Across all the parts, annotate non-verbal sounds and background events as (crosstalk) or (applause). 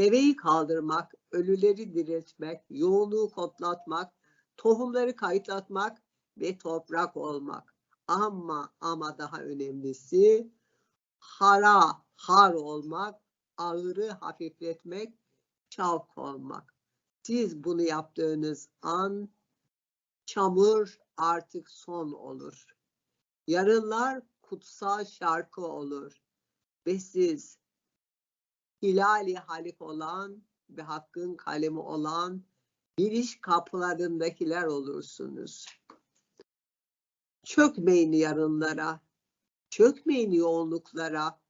deveyi kaldırmak, ölüleri diriltmek, yoğunluğu kodlatmak, tohumları kayıtlatmak ve toprak olmak. Ama ama daha önemlisi hara har olmak, ağırı hafifletmek, çavk olmak. Siz bunu yaptığınız an çamur artık son olur. Yarınlar kutsal şarkı olur. Ve siz hilali halik olan ve hakkın kalemi olan giriş kapılarındakiler olursunuz. Çökmeyin yarınlara, çökmeyin yoğunluklara,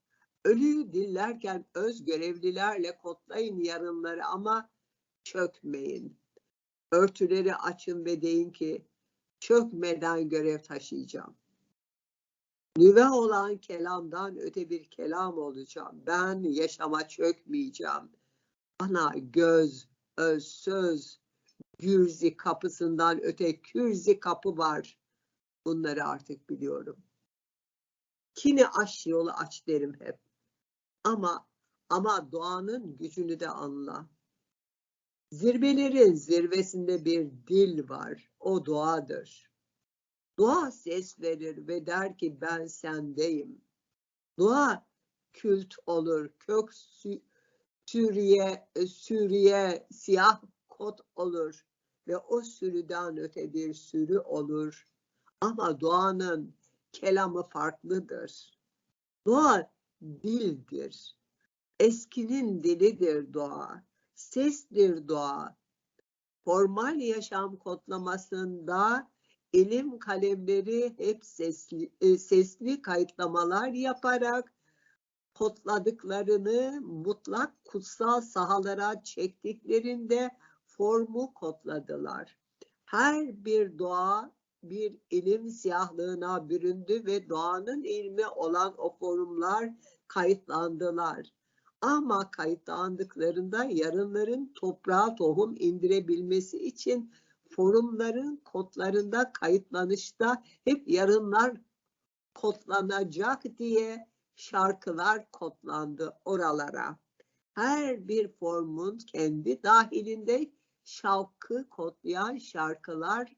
ölüyü dillerken öz görevlilerle kodlayın yarınları ama çökmeyin. Örtüleri açın ve deyin ki çökmeden görev taşıyacağım. Nüve olan kelamdan öte bir kelam olacağım. Ben yaşama çökmeyeceğim. Bana göz, öz, söz, gürzi kapısından öte kürzi kapı var. Bunları artık biliyorum. Kini aş yolu aç derim hep. Ama ama doğanın gücünü de anla. Zirvelerin zirvesinde bir dil var. O doğadır. Doğa ses verir ve der ki ben sendeyim. Doğa kült olur, kök sürüye, sürüye siyah kot olur ve o sürüden öte bir sürü olur. Ama doğanın kelamı farklıdır. Doğa dildir. Eskinin dilidir doğa. Sestir doğa. Formal yaşam kodlamasında ilim kalemleri hep sesli, e, sesli kayıtlamalar yaparak kodladıklarını mutlak kutsal sahalara çektiklerinde formu kodladılar. Her bir doğa bir ilim siyahlığına büründü ve doğanın ilmi olan o forumlar kayıtlandılar. Ama kayıtlandıklarında yarınların toprağa tohum indirebilmesi için forumların kodlarında kayıtlanışta hep yarınlar kodlanacak diye şarkılar kodlandı oralara. Her bir formun kendi dahilinde şarkı kodlayan şarkılar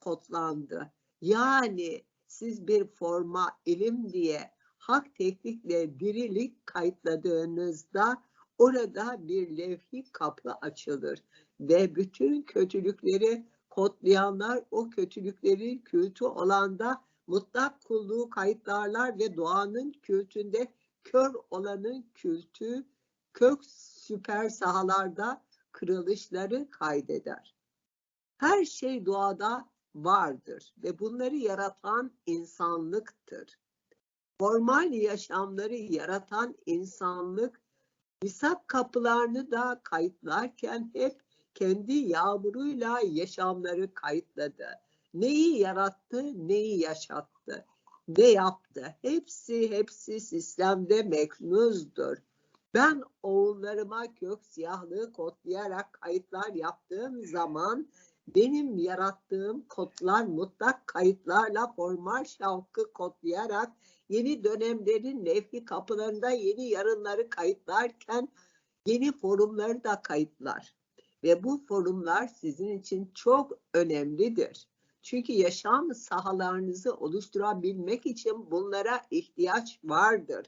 kodlandı. Yani siz bir forma ilim diye hak teknikle dirilik kayıtladığınızda orada bir levhi kapı açılır ve bütün kötülükleri kodlayanlar o kötülüklerin kültü olanda mutlak kulluğu kayıtlarlar ve doğanın kültünde kör olanın kültü kök süper sahalarda kırılışları kaydeder. Her şey doğada vardır ve bunları yaratan insanlıktır. Formal yaşamları yaratan insanlık hesap kapılarını da kayıtlarken hep kendi yağmuruyla yaşamları kayıtladı. Neyi yarattı, neyi yaşattı, ne yaptı? Hepsi hepsi sistemde meknuzdur. Ben oğullarıma kök siyahlığı kodlayarak kayıtlar yaptığım zaman benim yarattığım kodlar mutlak kayıtlarla formal şavkı kodlayarak yeni dönemlerin levhi kapılarında yeni yarınları kayıtlarken yeni forumları da kayıtlar. Ve bu forumlar sizin için çok önemlidir. Çünkü yaşam sahalarınızı oluşturabilmek için bunlara ihtiyaç vardır.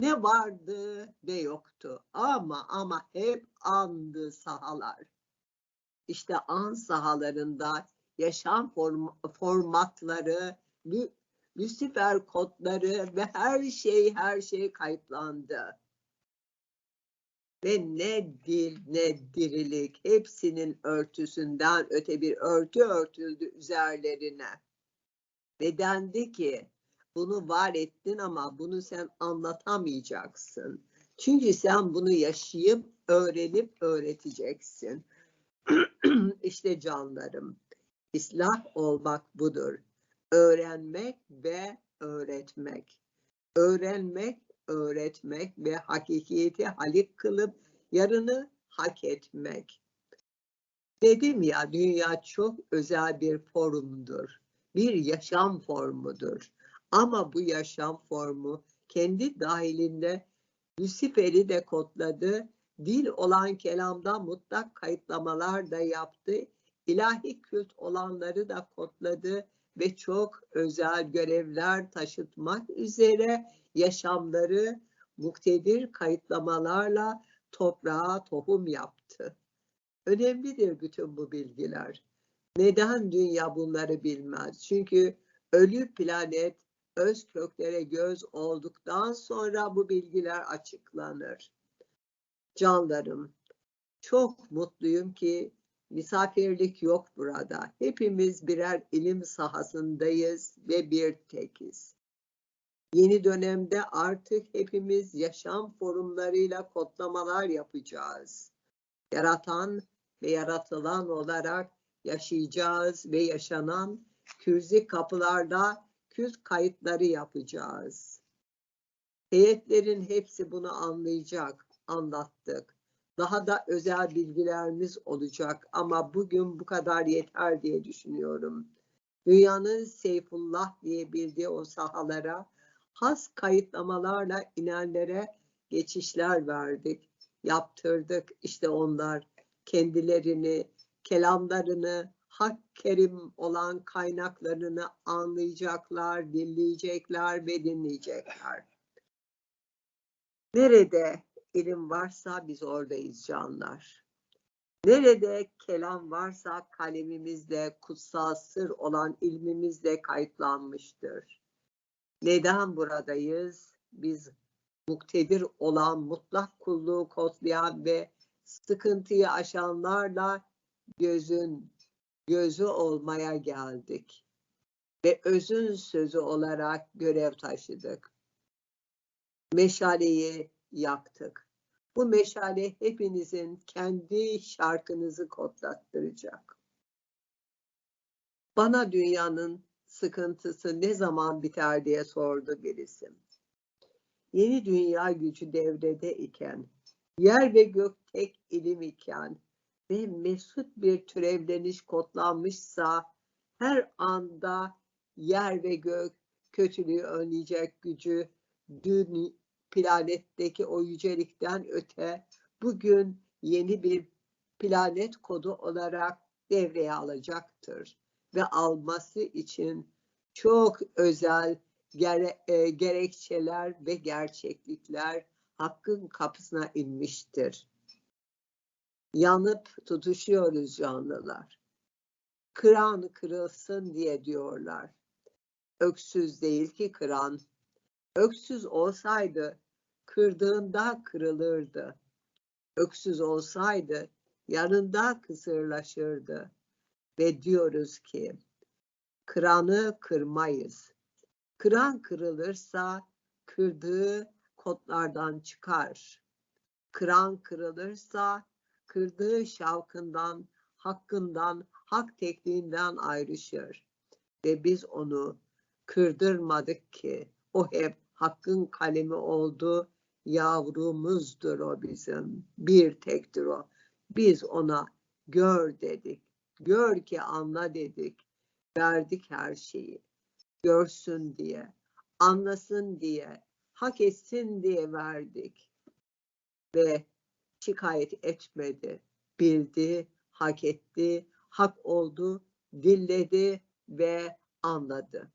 Ne vardı ne yoktu ama ama hep andı sahalar. İşte an sahalarında yaşam form formatları, Lucifer kodları ve her şey her şey kayıtlandı. Ve ne dil ne dirilik hepsinin örtüsünden öte bir örtü örtüldü üzerlerine. Ve dendi ki bunu var ettin ama bunu sen anlatamayacaksın. Çünkü sen bunu yaşayıp öğrenip öğreteceksin. (clears throat) İşte canlarım. İslah olmak budur. Öğrenmek ve öğretmek. Öğrenmek, öğretmek ve hakikiyeti halik kılıp yarını hak etmek. Dedim ya dünya çok özel bir forumdur. Bir yaşam formudur. Ama bu yaşam formu kendi dahilinde Lucifer'i de kodladı dil olan kelamda mutlak kayıtlamalar da yaptı. İlahi kült olanları da kodladı ve çok özel görevler taşıtmak üzere yaşamları muktedir kayıtlamalarla toprağa tohum yaptı. Önemlidir bütün bu bilgiler. Neden dünya bunları bilmez? Çünkü ölü planet öz köklere göz olduktan sonra bu bilgiler açıklanır. Canlarım, çok mutluyum ki misafirlik yok burada. Hepimiz birer ilim sahasındayız ve bir tekiz. Yeni dönemde artık hepimiz yaşam forumlarıyla kodlamalar yapacağız. Yaratan ve yaratılan olarak yaşayacağız ve yaşanan kürzi kapılarda küz kayıtları yapacağız. Heyetlerin hepsi bunu anlayacak, anlattık. Daha da özel bilgilerimiz olacak ama bugün bu kadar yeter diye düşünüyorum. Dünyanın Seyfullah diye bildiği o sahalara has kayıtlamalarla inenlere geçişler verdik, yaptırdık. İşte onlar kendilerini, kelamlarını, hak kerim olan kaynaklarını anlayacaklar, dinleyecekler ve dinleyecekler. Nerede ilim varsa biz oradayız canlar. Nerede kelam varsa kalemimizde kutsal sır olan ilmimizde kayıtlanmıştır. Neden buradayız? Biz muktedir olan mutlak kulluğu kodlayan ve sıkıntıyı aşanlarla gözün gözü olmaya geldik ve özün sözü olarak görev taşıdık. Meşaleyi yaktık. Bu meşale hepinizin kendi şarkınızı kodlattıracak. Bana dünyanın sıkıntısı ne zaman biter diye sordu birisi. Yeni dünya gücü devrede iken, yer ve gök tek ilim iken ve mesut bir türevleniş kodlanmışsa her anda yer ve gök kötülüğü önleyecek gücü dün planetteki o yücelikten öte bugün yeni bir planet kodu olarak devreye alacaktır ve alması için çok özel gere, e, gerekçeler ve gerçeklikler hakkın kapısına inmiştir. Yanıp tutuşuyoruz canlılar. Kıran kırılsın diye diyorlar. Öksüz değil ki kıran. Öksüz olsaydı kırdığında kırılırdı. Öksüz olsaydı yanında kısırlaşırdı. Ve diyoruz ki kıranı kırmayız. Kıran kırılırsa kırdığı kotlardan çıkar. Kıran kırılırsa kırdığı şavkından, hakkından, hak tekliğinden ayrışır. Ve biz onu kırdırmadık ki o hep hakkın kalemi oldu, yavrumuzdur o bizim, bir tektir o. Biz ona gör dedik, gör ki anla dedik, verdik her şeyi, görsün diye, anlasın diye, hak etsin diye verdik. Ve şikayet etmedi, bildi, hak etti, hak oldu, dilledi ve anladı.